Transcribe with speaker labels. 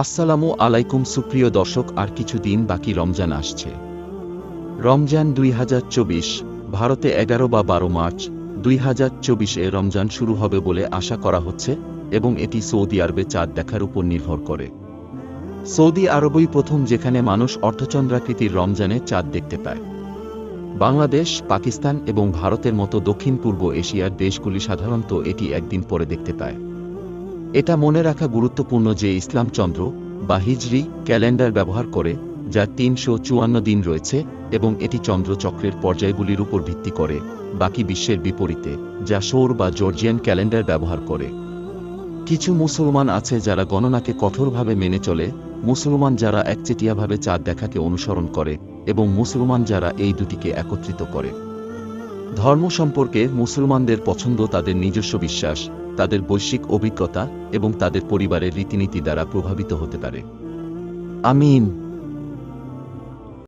Speaker 1: আসসালামু আলাইকুম সুপ্রিয় দর্শক, আর কিছু দিন বাকি রমজান আসছে। রমজান দুই হাজার চব্বিশ, ভারতে এগারো বা বারো মার্চ দুই হাজার চব্বিশে রমজান শুরু হবে বলে আশা করা হচ্ছে এবং এটি সৌদি আরবে চাঁদ দেখার উপর নির্ভর করে। সৌদি আরবই প্রথম যেখানে মানুষ অর্ধচন্দ্রাকৃতির রমজানে চাঁদ দেখতে পায়। বাংলাদেশ, পাকিস্তান এবং ভারতের মতো দক্ষিণ পূর্ব এশিয়ার দেশগুলি সাধারণত এটি একদিন পরে দেখতে পায়। এটা মনে রাখা গুরুত্বপূর্ণ যে ইসলাম চন্দ্র বা হিজরি ক্যালেন্ডার ব্যবহার করে যার তিনশো চুয়ান্ন দিন রয়েছে এবং এটি চন্দ্রচক্রের পর্যায়গুলির উপর ভিত্তি করে, বাকি বিশ্বের বিপরীতে, যা সৌর বা জর্জিয়ান ক্যালেন্ডার ব্যবহার করে। কিছু মুসলমান আছে যারা গণনাকে কঠোরভাবে মেনে চলে, মুসলমান যারা একচেটিয়াভাবে চাঁদ দেখাকে অনুসরণ করে, এবং মুসলমান যারা এই দুটিকে একত্রিত করে। ধর্ম সম্পর্কে মুসলমানদের পছন্দ তাদের নিজস্ব বিশ্বাস তাদের বৈশ্বিক অভিজ্ঞতা এবং তাদের পরিবারের রীতিনীতি দ্বারা প্রভাবিত হতে পারে। আমিন।